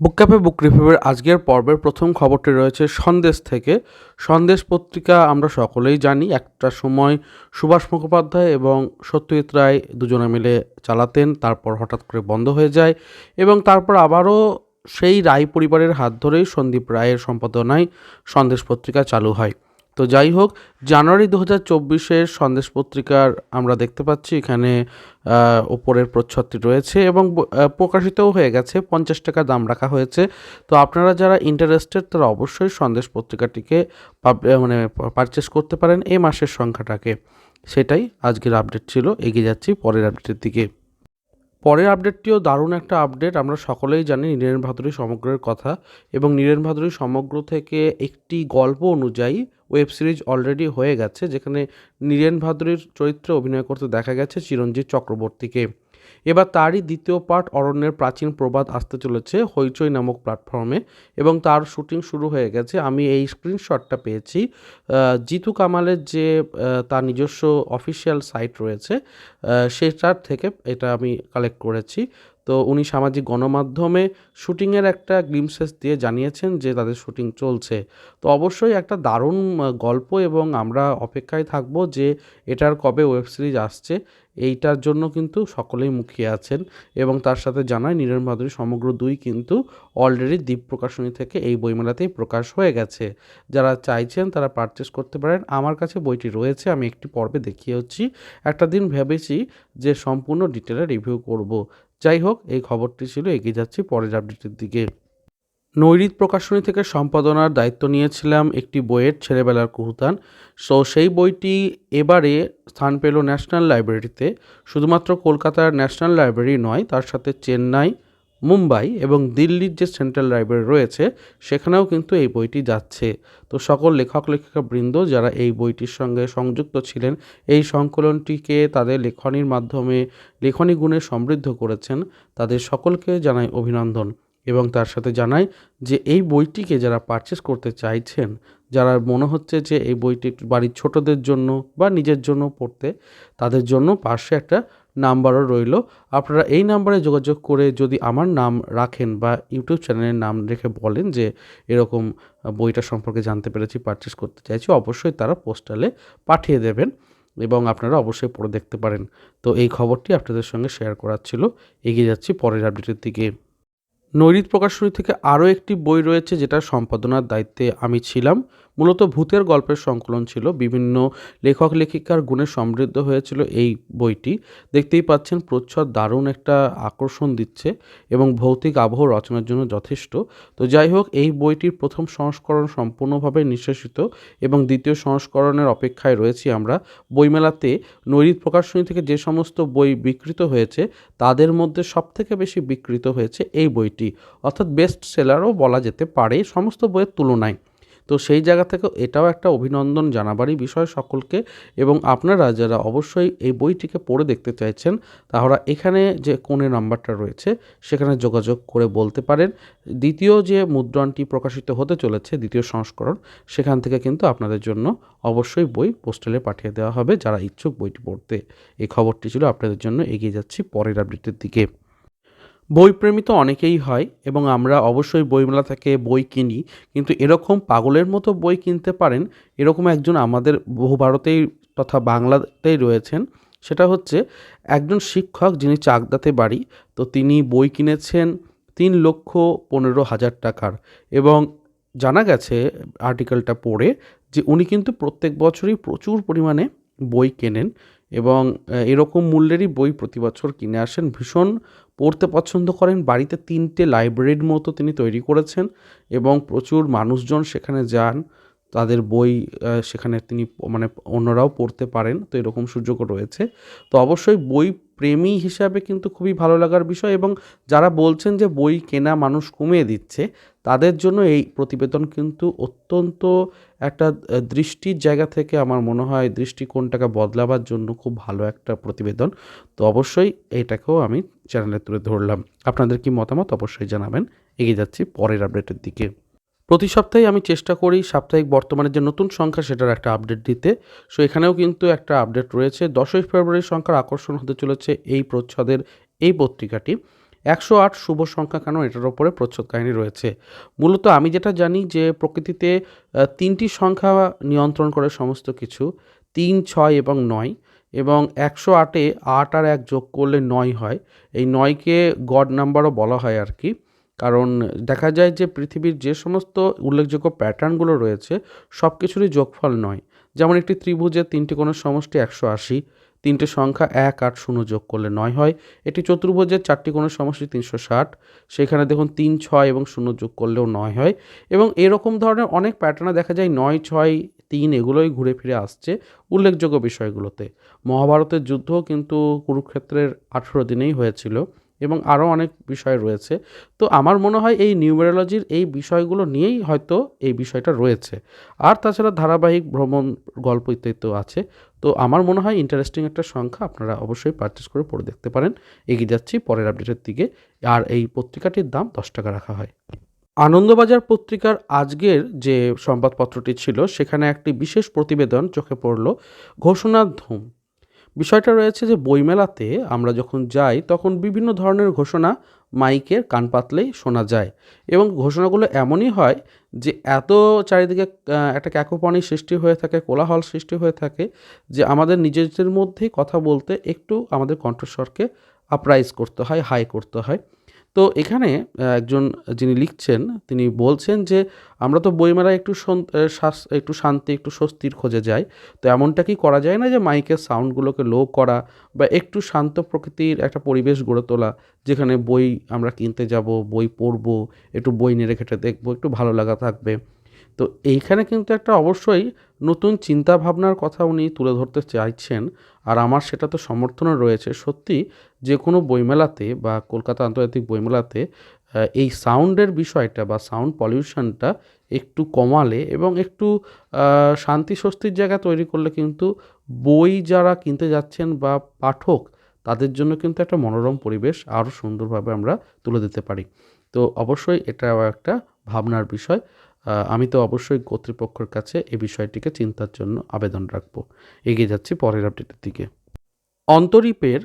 বুক cafe বুক রিভিউয়ের আজকের পর্বের প্রথম খবরটি রয়েছে সন্দেশ থেকে। সন্দেশ পত্রিকা আমরা সকলেই জানি, একটা সময় সুভাষ মুখোপাধ্যায় এবং সত্যজিৎ রায় দুজনে মিলে চালাতেন, তারপর হঠাৎ করে বন্ধ হয়ে যায় এবং তারপর আবারও সেই রায় পরিবারের হাত ধরেই সন্দীপ রায়ের সম্পাদনায় সন্দেশ পত্রিকা চালু হয়। তো যাই হোক, জানুয়ারি দু হাজার চব্বিশের সন্দেশ পত্রিকার আমরা দেখতে পাচ্ছি, এখানে ওপরের প্রচ্ছদটি রয়েছে এবং প্রকাশিতও হয়ে গেছে, পঞ্চাশ টাকা দাম রাখা হয়েছে। তো আপনারা যারা ইন্টারেস্টেড তারা অবশ্যই সন্দেশ পত্রিকাটিকে মানে পারচেস করতে পারেন, এই মাসের সংখ্যাটাকে। সেটাই আজকের আপডেট ছিল, এগিয়ে যাচ্ছি, পরের আপডেটের দিকে। পরের আপডেটটিও দারুণ একটা আপডেট আমরা সকলেই জানি নীরেন ভাদুরী সমগ্রের কথা এবং নীরেন ভাদুরী সমগ্র থেকে একটি গল্প অনুযায়ী ওয়েব সিরিজ অলরেডি হয়ে গেছে, যেখানে নীরেন ভাদুরীর চরিত্রে অভিনয় করতে দেখা গেছে চিরঞ্জিত চক্রবর্তীকে। এবার তারই দ্বিতীয় পার্ট অরণ্যের প্রাচীন প্রবাদ আসতে চলেছে হইচই নামক প্ল্যাটফর্মে এবং তার শুটিং শুরু হয়ে গেছে। আমি এই স্ক্রিনশটটা পেয়েছি। জিতু কামালের যে তার নিজস্ব অফিসিয়াল সাইট রয়েছে সেটার থেকে এটা আমি কালেক্ট করেছি। তো উনি সামাজিক গণমাধ্যমে শুটিংয়ের একটা গ্লিমসেস দিয়ে জানিয়েছেন যে তাদের শুটিং চলছে। তো অবশ্যই একটা দারুণ গল্প এবং আমরা অপেক্ষায় থাকব যে এটার কবে ওয়েব সিরিজ আসছে। এইটার জন্য কিন্তু সকলেই মুখিয়ে আছেন এবং তার সাথে জানায় নীরেন ভাদুরী সমগ্র দুই কিন্তু অলরেডি দ্বীপ প্রকাশনী থেকে এই বইমেলাতেই প্রকাশ হয়ে গেছে। যারা চাইছেন তারা পারচেস করতে পারেন। আমার কাছে বইটি রয়েছে, আমি একটি পর্বে দেখিয়েছি। একটা দিন ভেবেছি যে সম্পূর্ণ ডিটেলে রিভিউ করব। যাই হোক, এই খবরটি ছিল, এগিয়ে যাচ্ছি পরের আপডেটের দিকে। নৈরিত প্রকাশনী থেকে সম্পাদনার দায়িত্ব নিয়েছিলাম একটি বইয়ের ছেলেবেলার কুহুতান। সো সেই বইটি এবারে স্থান পেল ন্যাশনাল লাইব্রেরিতে। শুধুমাত্র কলকাতার ন্যাশনাল লাইব্রেরি নয়, তার সাথে চেন্নাই, মুম্বাই এবং দিল্লির যে সেন্ট্রাল লাইব্রেরি রয়েছে, সেখানেও কিন্তু এই বইটি যাচ্ছে। তো সকল লেখক লেখিকা বৃন্দ যারা এই বইটির সঙ্গে সংযুক্ত ছিলেন, এই সংকলনটিকে তাদের লেখনীর মাধ্যমে লেখনী গুণে সমৃদ্ধ করেছেন, তাদের সকলকে জানাই অভিনন্দন। এবং তার সাথে জানাই যে এই বইটিকে যারা পারচেস করতে চাইছেন, যারা মনে হচ্ছে যে এই বইটি বাড়ির ছোটদের জন্য বা নিজের জন্য পড়তে, তাদের জন্য পাশে একটা নাম্বারও রইল। আপনারা এই নাম্বারে যোগাযোগ করে যদি আমার নাম রাখেন বা ইউটিউব চ্যানেলের নাম রেখে বলেন যে এরকম বইটা সম্পর্কে জানতে পেরেছি পারচেস করতে চাইছি, অবশ্যই তারা পোস্টালে পাঠিয়ে দেবেন এবং আপনারা অবশ্যই পড়ে দেখতে পারেন। তো এই খবরটি আপনাদের সঙ্গে শেয়ার করার ছিল। এগিয়ে যাচ্ছি, পরের আপডেটের দিকে। নৈরিত প্রকাশনী থেকে আরও একটি বই রয়েছে যেটা সম্পাদনার দায়িত্বে আমি ছিলাম। মূলত ভূতের গল্পের সংকলন ছিল। বিভিন্ন লেখক লেখিকার গুণে সমৃদ্ধ হয়েছিল এই বইটি। দেখতেই পাচ্ছেন প্রচ্ছদ দারুণ একটা আকর্ষণ দিচ্ছে এবং ভৌতিক আবহ রচনার জন্য যথেষ্ট। তো যাই হোক, এই বইটির প্রথম সংস্করণ সম্পূর্ণভাবে নিঃশেষিত এবং দ্বিতীয় সংস্করণের অপেক্ষায় রয়েছি আমরা। বইমেলাতে নৈরিত প্রকাশনী থেকে যে সমস্ত বই বিকৃত হয়েছে, তাদের মধ্যে সবথেকে বেশি বিকৃত হয়েছে এই বইটি। অর্থাৎ বেস্ট সেলারও বলা যেতে পারে। সমস্ত বইয়ের তুলনায় তো সেই জায়গা থেকে এটাও একটা অভিনন্দন জানাবারই বিষয় সকলকে এবং আপনারা যারা অবশ্যই এই বইটিকে পড়ে দেখতে চাইছেন, তাহলে এখানে যে কোণে নাম্বারটা রয়েছে, সেখানে যোগাযোগ করে বলতে পারেন। দ্বিতীয় যে মুদ্রণটি প্রকাশিত হতে চলেছে, দ্বিতীয় সংস্করণ, সেখান থেকে কিন্তু আপনাদের জন্য অবশ্যই বই পোস্টালে পাঠিয়ে দেওয়া হবে যারা ইচ্ছুক বইটি পড়তে। এই খবরটি ছিল আপনাদের জন্য এগিয়ে যাচ্ছি পরের আপডেটের দিকে। বইপ্রেমী তো অনেকেই হয় এবং আমরা অবশ্যই বইমেলা থেকে বই কিনি, কিন্তু এরকম পাগলের মতো বই কিনতে পারেন এরকম একজন আমাদের বহু ভারতেই তথা বাংলাতেই রয়েছেন। সেটা হচ্ছে একজন শিক্ষক যিনি চাকদাতে বাড়ি, তো তিনি বই কিনেছেন তিন লক্ষ পনেরো হাজার টাকার এবং জানা গেছে আর্টিকেলটা পড়ে যে উনি কিন্তু প্রত্যেক বছরই প্রচুর পরিমাণে বই কেনেন এবং এরকম মূল্যেরই বই প্রতি বছর কিনে আসেন। ভীষণ পড়তে পছন্দ করেন। বাড়িতে তিনটে লাইব্রেরির মতো তিনি তৈরি করেছেন এবং প্রচুর মানুষজন সেখানে যান। তাদের বই সেখানে তিনি মানে অন্যরাও পড়তে পারেন। তো এরকম সুযোগও রয়েছে। তো অবশ্যই বই প্রেমী হিসাবে কিন্তু খুবই ভালো লাগার বিষয় এবং যারা বলছেন যে বই কেনা মানুষ কমিয়ে দিচ্ছে, তাদের জন্য এই প্রতিবেদন কিন্তু অত্যন্ত একটা দৃষ্টির জায়গা থেকে আমার মনে হয় দৃষ্টিকোণটাকে বদলাবার জন্য খুব ভালো একটা প্রতিবেদন। তো অবশ্যই এটাকেও আমি চ্যানেলে তুলে ধরলাম। আপনাদের কি মতামত অবশ্যই জানাবেন। এগিয়ে যাচ্ছি পরের আপডেটের দিকে। প্রতি সপ্তাহে আমি চেষ্টা করি সাপ্তাহিক বর্তমানে যে নতুন সংখ্যা সেটার একটা আপডেট দিতে। সো এখানেও কিন্তু একটা আপডেট রয়েছে। দশই ফেব্রুয়ারি সংখ্যার আকর্ষণ হতে চলেছে এই প্রচ্ছদের এই পত্রিকাটি। একশো আট শুভ সংখ্যা কেন এটার ওপরে প্রচ্ছদ কাহিনী রয়েছে। মূলত আমি যেটা জানি যে প্রকৃতিতে তিনটি সংখ্যা নিয়ন্ত্রণ করে সমস্ত কিছু, তিন, ছয় এবং নয়। এবং একশো আটে আট আর এক যোগ করলে নয় হয়। এই নয়কে গড নাম্বারও বলা হয় আর কি। কারণ দেখা যায় যে পৃথিবীর যে সমস্ত উল্লেখযোগ্য প্যাটার্নগুলো রয়েছে সব কিছুরই যোগফল নয়। যেমন একটি ত্রিভুজের তিনটি কোণের সমষ্টি একশো আশি, তিনটে সংখ্যা এক আট শূন্য যোগ করলে নয় হয়। এটি চতুর্ভুজের চারটি কোণের সমষ্টি তিনশো ষাট, সেখানে দেখুন তিন, ছয় এবং শূন্য যোগ করলেও নয় হয়। এবং এরকম ধরনের অনেক প্যাটার্নে দেখা যায় নয়, ছয়, তিন এগুলোই ঘুরে ফিরে আসছে উল্লেখযোগ্য বিষয়গুলোতে। মহাভারতের যুদ্ধ কিন্তু কুরুক্ষেত্রের আঠেরো দিনেই হয়েছিল। এবং আরও অনেক বিষয় রয়েছে। তো আমার মনে হয় এই নিউমেরোলজির এই বিষয়গুলো নিয়েই হয়তো এই বিষয়টা রয়েছে। আর তাছাড়া ধারাবাহিক ভ্রমণ গল্প ইত্যাদি তো আছে। তো আমার মনে হয় ইন্টারেস্টিং একটা সংখ্যা আপনারা অবশ্যই পারচেস করে পড়ে দেখতে পারেন। এগিয়ে যাচ্ছি পরের আপডেটের দিকে। আর এই পত্রিকাটির দাম দশ টাকা রাখা হয়। আনন্দবাজার পত্রিকার আজকের যে সংবাদপত্রটি ছিল, সেখানে একটি বিশেষ প্রতিবেদন চোখে পড়ল, ঘোষণার ধুম। বিষয়টা রয়েছে যে বইমেলাতে আমরা যখন যাই, তখন বিভিন্ন ধরনের ঘোষণা মাইকের কান পাতলেই শোনা যায়। এবং ঘোষণাগুলো এমনই হয় যে এত চারিদিকে একটা ক্যাকোপানি সৃষ্টি হয়ে থাকে, কোলাহল সৃষ্টি হয়ে থাকে যে আমাদের নিজেদের মধ্যেই কথা বলতে একটু আমাদের কণ্ঠস্বরকে আপরাইজ করতে হয় হাই করতে হয়। তো এখানে একজন যিনি লিখছেন, তিনি বলছেন যে, আমরা তো বইমেলায় একটু একটু শান্তি, একটু স্বস্তির খোঁজে যাই। তো এমনটা কি করা যায় না যে, মাইকের সাউন্ডগুলোকে লো করা বা একটু শান্ত প্রকৃতির একটা পরিবেশ গড়ে তোলা, যেখানে বই আমরা কিনতে যাব, বই পড়ব, একটু বই নেড়ে ঘেটে দেখব, একটু ভালো লাগা থাকবে? তো এইখানে কিন্তু একটা অবশ্যই নতুন চিন্তা ভাবনার কথা উনি তুলে ধরতে চাইছেন আর আমার সেটা তো সমর্থনও রয়েছে। সত্যি, যে কোনো বইমেলাতে বা কলকাতা আন্তর্জাতিক বইমেলাতে এই সাউন্ডের বিষয়টা বা সাউন্ড পলিউশনটা একটু কমালে এবং একটু শান্তি স্বস্তির জায়গা তৈরি করলে কিন্তু বই যারা কিনতে যাচ্ছেন বা পাঠক, তাদের জন্য কিন্তু একটা মনোরম পরিবেশ আরও সুন্দরভাবে আমরা তুলে দিতে পারি। তো অবশ্যই এটা একটা ভাবনার বিষয়। আমি তো অবশ্যই কর্তৃপক্ষের কাছে এ বিষয়টিকে চিন্তার জন্য আবেদন রাখব। এগিয়ে যাচ্ছি পরের আপডেটের দিকে। অন্তরীপের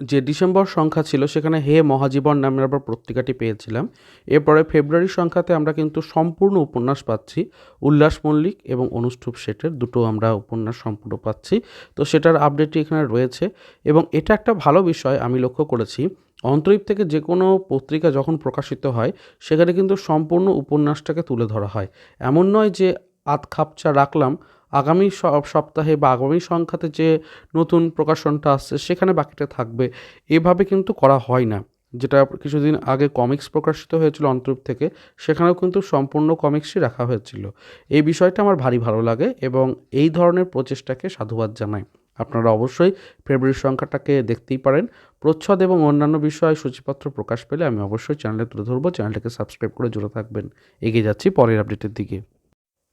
যে ডিসেম্বর সংখ্যা ছিল, সেখানে হে মহাজীবন নামের আবার পত্রিকাটি পেয়েছিলাম। এরপরে ফেব্রুয়ারি সংখ্যাতে আমরা কিন্তু সম্পূর্ণ উপন্যাস পাচ্ছি। উল্লাস মল্লিক এবং অনুষ্ঠুপ শেঠের দুটো আমরা উপন্যাস সম্পূর্ণ পাচ্ছি। তো সেটার আপডেটটি এখানে রয়েছে এবং এটা একটা ভালো বিষয় আমি লক্ষ্য করেছি। অন্তরীপ থেকে যে কোনো পত্রিকা যখন প্রকাশিত হয়, সেখানে কিন্তু সম্পূর্ণ উপন্যাসটাকে তুলে ধরা হয়। এমন নয় যে আধ খাপচা রাখলাম আগামী সপ্তাহে বা আগামী সংখ্যাতে যে নতুন প্রকাশনটা আসছে সেখানে বাকিটা থাকবে। এভাবে কিন্তু করা হয় না। যেটা কিছুদিন আগে কমিক্স প্রকাশিত হয়েছিল অন্তরূপ থেকে, সেখানেও কিন্তু সম্পূর্ণ কমিক্সই রাখা হয়েছিল। এই বিষয়টা আমার ভারী ভালো লাগে এবং এই ধরনের প্রচেষ্টাকে সাধুবাদ জানাই। আপনারা অবশ্যই ফেব্রুয়ারি সংখ্যাটাকে দেখতেই পারেন। প্রচ্ছদ এবং অন্যান্য বিষয়ে সূচিপত্র প্রকাশ পেলে আমি অবশ্যই চ্যানেলে তুলে ধরবো। চ্যানেলটাকে সাবস্ক্রাইব করে জুড়ে থাকবেন। এগিয়ে যাচ্ছি পরের আপডেটের দিকে।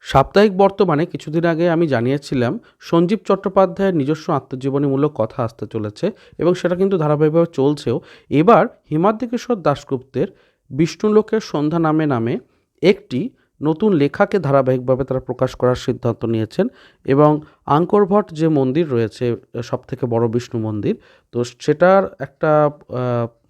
সাপ্তাহিক বর্তমানে কিছুদিন আগে আমি জানিয়েছিলাম, সঞ্জীব চট্টোপাধ্যায়ের নিজস্ব আত্মজীবনীমূলক কথা আসতে চলেছে এবং সেটা কিন্তু ধারাবাহিকভাবে চলছেও। এবার হিমাদ্রিকেশ্বর দাশগুপ্তের বিষ্ণুলোকের সন্ধ্যা নামে নামে একটি নতুন লেখাকে ধারাবাহিকভাবে তারা প্রকাশ করার সিদ্ধান্ত নিয়েছেন এবং আঙ্করভট যে মন্দির রয়েছে সব থেকে বড় বিষ্ণু মন্দির, তো সেটার একটা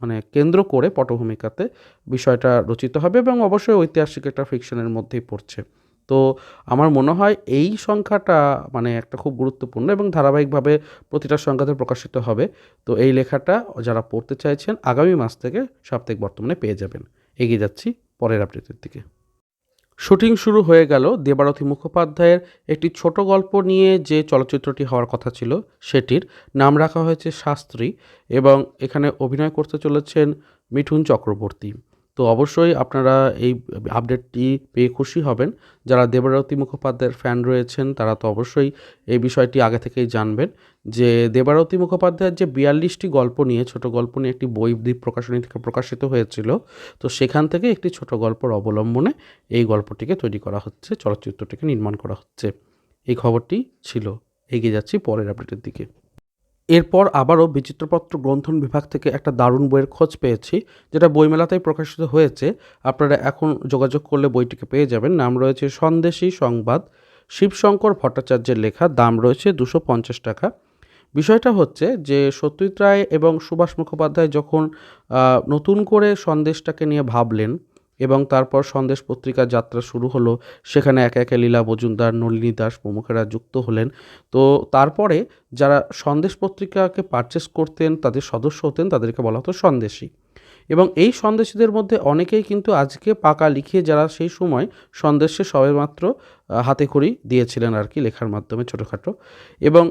মানে কেন্দ্র করে পটভূমিকাতে বিষয়টা রচিত হবে এবং অবশ্যই ঐতিহাসিক একটা ফিকশনের মধ্যেই পড়ছে। তো আমার মনে হয় এই সংখ্যাটা মানে একটা খুব গুরুত্বপূর্ণ এবং ধারাবাহিকভাবে প্রতিটা সংখ্যাতে প্রকাশিত হবে। তো এই লেখাটা যারা পড়তে চাইছেন, আগামী মাস থেকে সাপ্তাহিক বর্তমানে পেয়ে যাবেন। এগিয়ে যাচ্ছি পরের আপডেটের দিকে। শুটিং শুরু হয়ে গেল। দেবারথী মুখোপাধ্যায়ের একটি ছোট গল্প নিয়ে যে চলচ্চিত্রটি হওয়ার কথা ছিল, সেটির নাম রাখা হয়েছে শাস্ত্রী এবং এখানে অভিনয় করতে চলেছেন মিঠুন চক্রবর্তী। তো অবশ্যই আপনারা এই আপডেটটি পেয়ে খুশি হবেন। যারা দেবারতী মুখোপাধ্যায়ের ফ্যান রয়েছেন, তারা তো অবশ্যই এই বিষয়টি আগে থেকেই জানবেন যে দেবারতী মুখোপাধ্যায়ের যে বিয়াল্লিশটি গল্প নিয়ে, ছোট গল্প নিয়ে একটি বই দ্বীপ প্রকাশনী থেকে প্রকাশিত হয়েছিল, তো সেখান থেকে একটি ছোট গল্পর অবলম্বনে এই গল্পটিকে তৈরি করা হচ্ছে, চলচ্চিত্রটিকে নির্মাণ করা হচ্ছে। এই খবরটি ছিল। এগিয়ে যাচ্ছি পরের আপডেটের দিকে। এরপর আবারও বিচিত্রপত্র গ্রন্থন বিভাগ থেকে একটা দারুণ বইয়ের খোঁজ পেয়েছি, যেটা বইমেলাতেই প্রকাশিত হয়েছে। আপনারা এখন যোগাযোগ করলে বইটিকে পেয়ে যাবেন। নাম রয়েছে সন্দেশী সংবাদ। শিবশঙ্কর ভট্টাচার্যের লেখা দাম রয়েছে দুশো পঞ্চাশ টাকা। বিষয়টা হচ্ছে যে সত্যজিৎ রায় এবং সুভাষ মুখোপাধ্যায় যখন নতুন করে সন্দেশটাকে নিয়ে ভাবলেন এবং তারপর সন্দেশ পত্রিকার যাত্রা শুরু হলো। সেখানে একে একে লীলা মজুমদার, নলিনী দাস প্রমুখেরা যুক্ত হলেন। তো তারপরে যারা সন্দেশ পত্রিকাকে পারচেস করতেন, তাদের সদস্য হতেন, তাদেরকে বলা হতো সন্দেশী। এবং এই সন্দেশীদের মধ্যে অনেকেই কিন্তু আজকে পাকা লিখিয়ে যারা সেই সময় সন্দেশে সবেমাত্র হাতে খড়ি দিয়েছিলেন আর কি লেখার মাধ্যমে ছোটোখাটো। এবং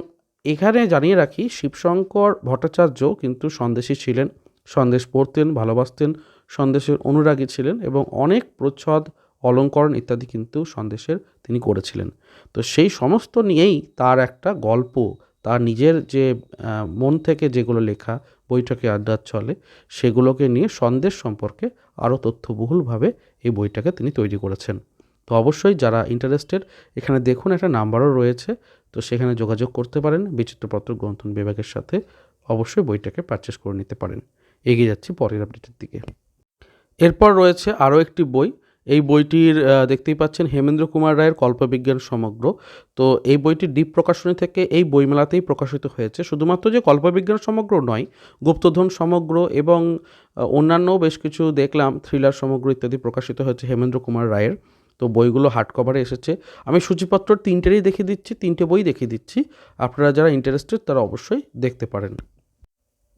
এখানে জানিয়ে রাখি, শিবশঙ্কর ভট্টাচার্য কিন্তু সন্দেশী ছিলেন। সন্দেশ পড়তেন, ভালোবাসতেন, সন্দেশের অনুরাগী ছিলেন এবং অনেক প্রচ্ছদ, অলঙ্করণ ইত্যাদি কিন্তু সন্দেশের তিনি করেছিলেন। তো সেই সমস্ত নিয়েই তার একটা গল্প, তার নিজের যে মন থেকে যেগুলো লেখা, বইটাকে আড্ডার চলে সেগুলোকে নিয়ে সন্দেশ সম্পর্কে আরও তথ্যবহুলভাবে এই বইটাকে তিনি তৈরি করেছেন। তো অবশ্যই যারা ইন্টারেস্টেড এখানে দেখুন একটা নাম্বারও রয়েছে, তো সেখানে যোগাযোগ করতে পারেন। বিচিত্রপত্র গ্রন্থন বিভাগের সাথে অবশ্যই বইটাকে পারচেস করে নিতে পারেন। এগিয়ে যাচ্ছি পরের আপডেটের দিকে। এরপর রয়েছে আরও একটি বই। এই বইটির দেখতেই পাচ্ছেন হেমেন্দ্র কুমার রায়ের কল্পবিজ্ঞান সমগ্র। তো এই বইটি ডিপ প্রকাশনী থেকে এই বইমেলাতেই প্রকাশিত হয়েছে। শুধুমাত্র যে কল্পবিজ্ঞান সমগ্র নয়, গুপ্তধন সমগ্র এবং অন্যান্য বেশ কিছু দেখলাম, থ্রিলার সমগ্র ইত্যাদি প্রকাশিত হয়েছে হেমেন্দ্র কুমার রায়ের। তো বইগুলো হার্ড কভারে এসেছে। আমি সূচিপত্র তিনটেরই দেখিয়ে দিচ্ছি, তিনটে বই দেখিয়ে দিচ্ছি। আপনারা যারা ইন্টারেস্টেড তারা অবশ্যই দেখতে পারেন।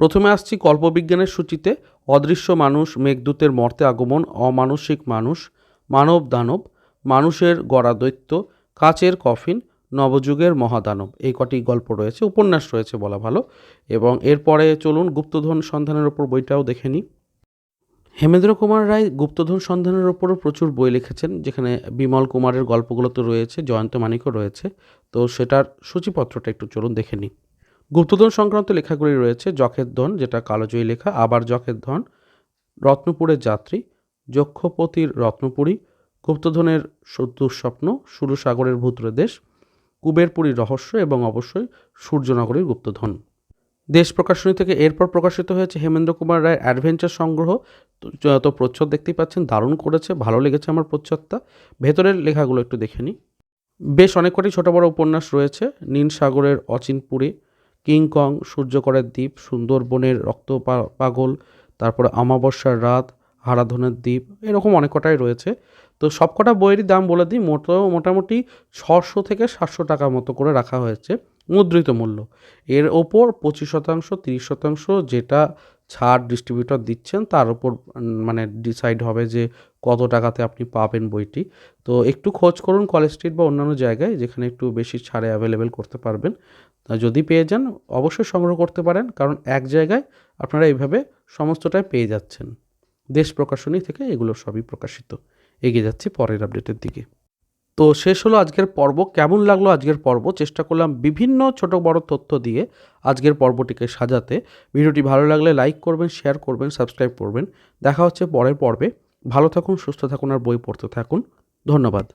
প্রথমে আসছি কল্পবিজ্ঞানের সূচিতে। অদৃশ্য মানুষ, মেঘদূতের মর্তে আগমন, অমানসিক মানুষ মানব দানব মানুষের গড়া দৈত্য কাচের কফিন, নবযুগের মহাদানব। এই কটি গল্প রয়েছে, উপন্যাস রয়েছে বলা ভালো। এবং এরপরে চলুন গুপ্তধন সন্ধানের ওপর বইটাও দেখে নিই। হেমেন্দ্র কুমার রায় গুপ্তধন সন্ধানের ওপরও প্রচুর বই লিখেছেন, যেখানে বিমল কুমারের গল্পগুলো তো রয়েছে, জয়ন্ত মানিকও রয়েছে। তো সেটার সূচিপত্রটা একটু চলুন দেখে নিই। গুপ্তধন সংক্রান্ত লেখাগুলি রয়েছে যখের ধন, যেটা কালোজয়ী লেখা, আবার যখের ধন, রত্নপুরের যাত্রী, যক্ষপতির রত্নপুরী, গুপ্তধনের দুঃস্বপ্ন, সুরসাগরের ভূত্রদেশ কুবেরপুরীর রহস্য এবং অবশ্যই সূর্যনগরীর গুপ্তধন। দেশ প্রকাশনী থেকে এরপর প্রকাশিত হয়েছে হেমেন্দ্র কুমার রায়ের অ্যাডভেঞ্চার সংগ্রহ। তো প্রচ্ছদ দেখতেই পাচ্ছেন, দারুণ করেছে, ভালো লেগেছে আমার প্রচ্ছদটা। ভেতরের লেখাগুলো একটু দেখে নিই। বেশ অনেক কটি ছোটো বড় উপন্যাস রয়েছে নীল সাগরের অচিনপুরে কিংকং সূর্যকরের দ্বীপ, সুন্দরবনের রক্ত পাগল, তারপরে অমাবস্যার রাত হারাধনের দ্বীপ, এরকম অনেক কটাই রয়েছে। তো সবকটা বইয়েরই দাম বলে দিই, মোটো, মোটামুটি ছশো থেকে সাতশো টাকা মতো করে রাখা হয়েছে, মুদ্রিত মূল্য। এর ওপর পঁচিশ শতাংশ, তিরিশ শতাংশ, যেটা ছাড় ডিস্ট্রিবিউটর দিচ্ছেন, তার উপর মানে ডিসাইড হবে যে কত টাকাতে আপনি পাবেন বইটি। তো একটু খোঁজ করুন কলেজ স্ট্রিট বা অন্যান্য জায়গায়, যেখানে একটু বেশি ছাড়ে অ্যাভেলেবেল করতে পারবেন। যদি পেয়ে যান, অবশ্যই সংগ্রহ করতে পারেন, কারণ এক জায়গায় আপনারা এইভাবে সমস্তটাই পেয়ে যাচ্ছেন। দেশ প্রকাশনী থেকে এগুলো সবই প্রকাশিত। এগিয়ে যাচ্ছি পরের আপডেটের দিকে। তো শেষ হলো আজকের পর্ব। কেমন লাগল আজকের পর্ব? চেষ্টা করলাম বিভিন্ন ছোট বড় তথ্য দিয়ে আজকের পর্বটিকে সাজাতে। ভিডিওটি ভালো লাগলে লাইক করবেন, শেয়ার করবেন, সাবস্ক্রাইব করবেন। দেখা হচ্ছে পরের পর্বে। ভালো থাকুন, সুস্থ থাকুন আর বই পড়তে থাকুন। ধন্যবাদ।